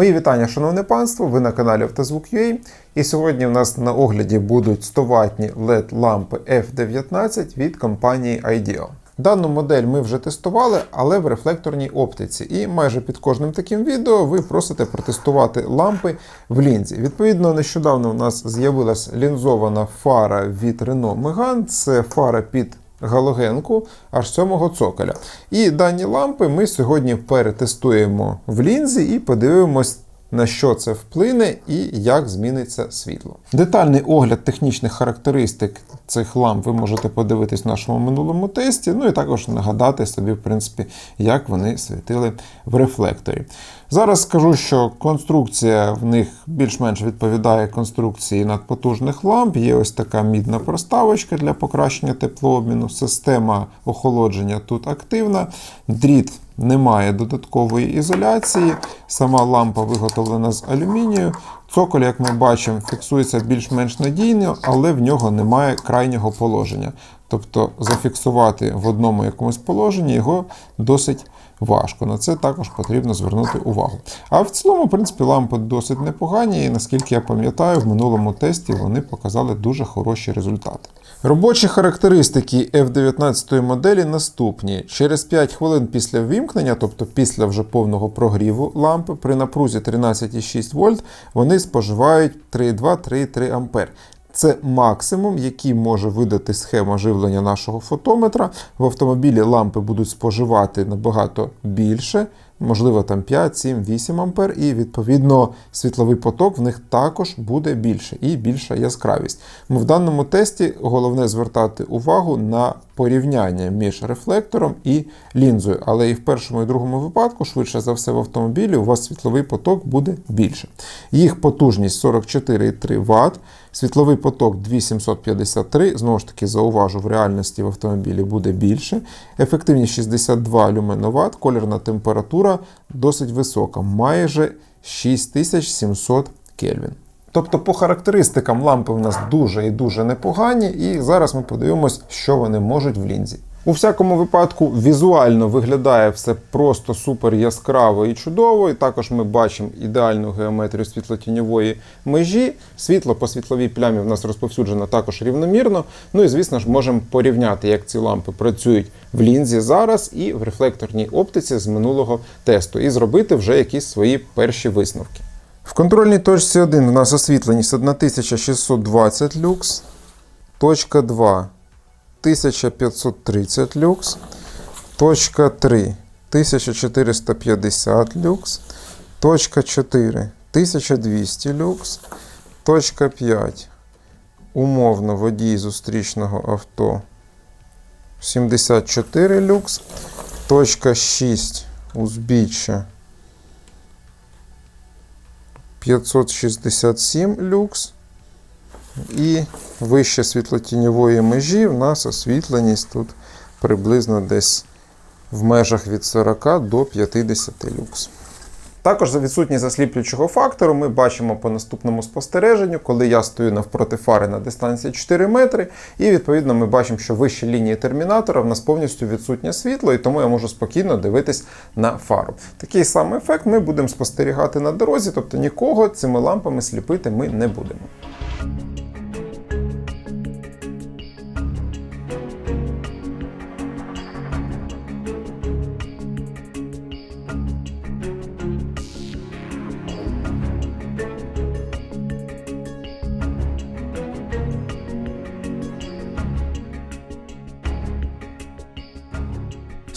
Мої вітання, шановне панство! Ви на каналі Автозвук.ua і сьогодні в нас на огляді будуть 100 ватні LED лампи F19 від компанії IDEO. Дану модель ми вже тестували, але в рефлекторній оптиці. І майже під кожним таким відео ви просите протестувати лампи в лінзі. Відповідно, нещодавно у нас з'явилася лінзована фара від Renault Megane. Це фара під галогенку аж сьомого цоколя. І дані лампи ми сьогодні перетестуємо в лінзі і подивимось. На що це вплине і як зміниться світло. Детальний огляд технічних характеристик цих ламп ви можете подивитись в нашому минулому тесті. Ну і також нагадати собі, в принципі, як вони світили в рефлекторі. Зараз скажу, що конструкція в них більш-менш відповідає конструкції надпотужних ламп. Є ось така мідна проставочка для покращення теплообміну. Система охолодження тут активна. Дріт немає додаткової ізоляції. Сама лампа виготовлена з алюмінію. Цоколь, як ми бачимо, фіксується більш-менш надійно, але в нього немає крайнього положення. Тобто зафіксувати в одному якомусь положенні його досить важко. На це також потрібно звернути увагу. А в цілому, в принципі, лампи досить непогані, і наскільки я пам'ятаю, в минулому тесті вони показали дуже хороші результати. Робочі характеристики F19 моделі наступні. Через 5 хвилин після ввімкнення, тобто після вже повного прогріву лампи, при напрузі 13,6 вольт, вони споживають 3,2-3,3 А. Це максимум, який може видати схема живлення нашого фотометра. В автомобілі лампи будуть споживати набагато більше, можливо, там 5, 7, 8 ампер, і відповідно світловий поток в них також буде більше і більша яскравість. Ми в даному тесті головне звертати увагу на порівняння між рефлектором і лінзою. Але і в першому і другому випадку, швидше за все, в автомобілі у вас світловий поток буде більше. Їх потужність 44,3 Вт. Світловий поток 2753, знову ж таки, зауважу, в реальності в автомобілі буде більше. Ефективність 62 люменоват, колірна температура досить висока, майже 6700 Кельвін. Тобто, по характеристикам лампи в нас дуже і дуже непогані, і зараз ми подивимось, що вони можуть в лінзі. У всякому випадку візуально виглядає все просто супер яскраво і чудово. І також ми бачимо ідеальну геометрію світлотіньової межі. Світло по світловій плямі в нас розповсюджено також рівномірно. Ну і звісно ж можемо порівняти, як ці лампи працюють в лінзі зараз і в рефлекторній оптиці з минулого тесту, і зробити вже якісь свої перші висновки. В контрольній точці 1 у нас освітленість 1620 люкс. Точка 2 1530 люкс. Точка 3 1450 люкс. Точка 4 1200 люкс. Точка 5. Умовно водій зустрічного авто 74 люкс. Точка 6 узбіччя 567 люкс. І вище світлотіньової межі в нас освітленість тут приблизно десь в межах від 40 до 50 люкс. Також за відсутність засліплюючого фактору ми бачимо по наступному спостереженню, коли я стою навпроти фари на дистанції 4 метри, і відповідно ми бачимо, що вище лінії термінатора в нас повністю відсутнє світло, і тому я можу спокійно дивитись на фару. Такий самий ефект ми будемо спостерігати на дорозі, тобто нікого цими лампами сліпити ми не будемо.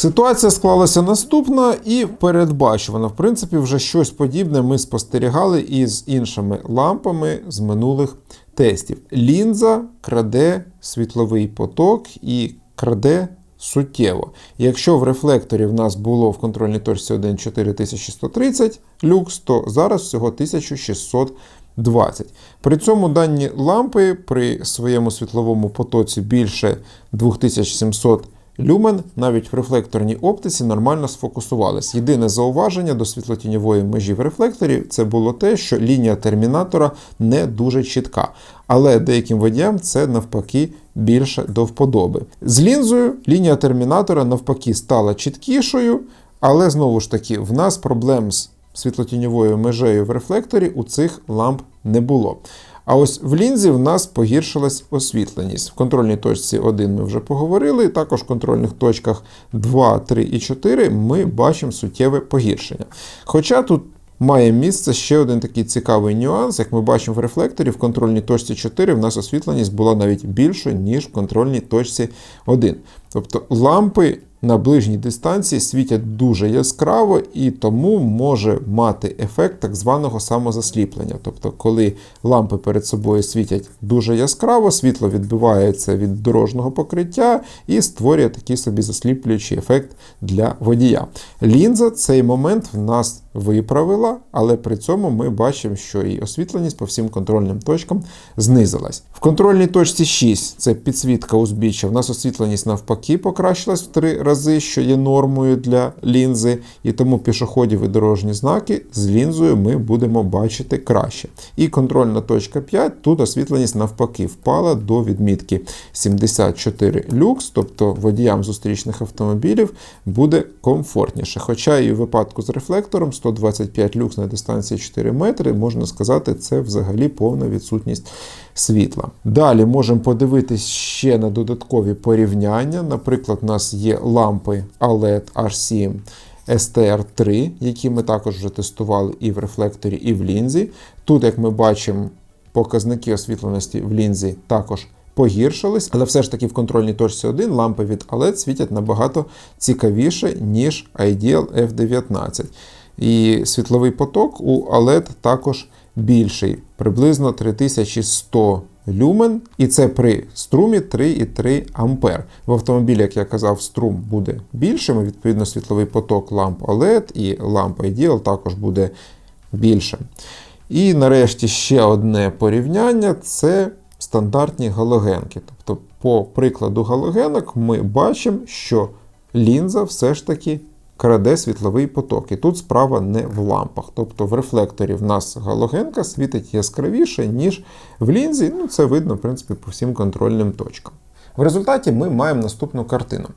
Ситуація склалася наступна і передбачувана. В принципі, вже щось подібне ми спостерігали із іншими лампами з минулих тестів. Лінза краде світловий поток і краде суттєво. Якщо в рефлекторі в нас було в контрольній точці 1 4130 люкс, то зараз всього 1620. При цьому дані лампи при своєму світловому потоці більше 2700 Люмен навіть в рефлекторній оптиці нормально сфокусувались. Єдине зауваження до світлотіньової межі в рефлекторі це було те, що лінія термінатора не дуже чітка. Але деяким водіям це навпаки більше до вподоби. З лінзою лінія термінатора навпаки стала чіткішою, але знову ж таки в нас проблем з світлотіньовою межею в рефлекторі у цих ламп не було. А ось в лінзі в нас погіршилась освітленість. В контрольній точці 1 ми вже поговорили, також в контрольних точках 2, 3 і 4 ми бачимо суттєве погіршення. Хоча тут має місце ще один такий цікавий нюанс. Як ми бачимо в рефлекторі, в контрольній точці 4 в нас освітленість була навіть більшою, ніж в контрольній точці 1. Тобто лампи на ближній дистанції світять дуже яскраво і тому може мати ефект так званого самозасліплення. Тобто, коли лампи перед собою світять дуже яскраво, світло відбивається від дорожнього покриття і створює такий собі засліплюючий ефект для водія. Лінза цей момент в нас виправила, але при цьому ми бачимо, що і освітленість по всім контрольним точкам знизилась. В контрольній точці 6 це підсвітка узбіччя. В нас освітленість навпаки покращилась в три рази, що є нормою для лінзи, і тому пішоходів і дорожні знаки з лінзою ми будемо бачити краще. І контрольна точка 5, тут освітленість навпаки впала до відмітки 74 люкс, тобто водіям зустрічних автомобілів буде комфортніше. Хоча і в випадку з рефлектором 125 люкс на дистанції 4 метри, можна сказати, це взагалі повна відсутність світла. Далі можемо подивитись ще на додаткові порівняння. Наприклад, у нас є лампи ALED R7 STR3, які ми також вже тестували і в рефлекторі, і в лінзі. Тут, як ми бачимо, показники освітленості в лінзі також погіршились, але все ж таки в контрольній точці 1 лампи від OLED світять набагато цікавіше, ніж Ideal F19. І світловий поток у OLED також більший, приблизно 3100 люмен, і це при струмі 3,3 ампер. В автомобілі, як я казав, струм буде більшим, відповідно світловий поток ламп OLED і ламп Ideal також буде більшим. І нарешті ще одне порівняння це стандартні галогенки. Тобто, по прикладу галогенок ми бачимо, що лінза все ж таки краде світловий поток. І тут справа не в лампах. Тобто в рефлекторі в нас галогенка світить яскравіше, ніж в лінзі. Ну, Це видно, в принципі, по всім контрольним точкам. В результаті ми маємо наступну картину.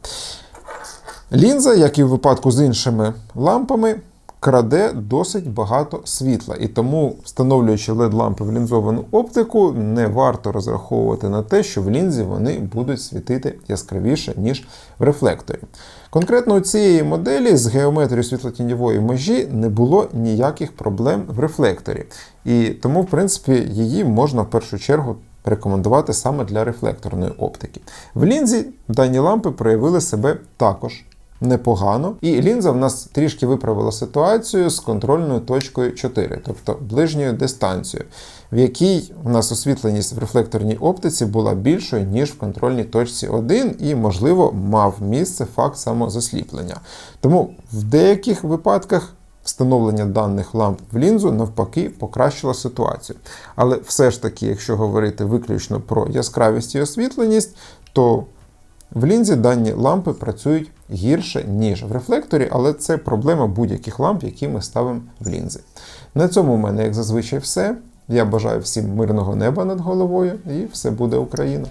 Лінза, як і в випадку з іншими лампами, краде досить багато світла, і тому, встановлюючи LED-лампи в лінзовану оптику, не варто розраховувати на те, що в лінзі вони будуть світити яскравіше, ніж в рефлекторі. Конкретно у цієї моделі з геометрією світлотіньової межі не було ніяких проблем в рефлекторі. І тому, в принципі, її можна в першу чергу рекомендувати саме для рефлекторної оптики. В лінзі дані лампи проявили себе також непогано. І лінза в нас трішки виправила ситуацію з контрольною точкою 4, тобто ближньою дистанцією, в якій у нас освітленість в рефлекторній оптиці була більшою, ніж в контрольній точці 1, і, можливо, мав місце факт самозасліплення. Тому в деяких випадках. Встановлення даних ламп в лінзу навпаки покращило ситуацію. Але все ж таки, якщо говорити виключно про яскравість і освітленість, то в лінзі дані лампи працюють гірше, ніж в рефлекторі, але це проблема будь-яких ламп, які ми ставимо в лінзи. На цьому в мене, як зазвичай, все. Я бажаю всім мирного неба над головою і все буде Україна!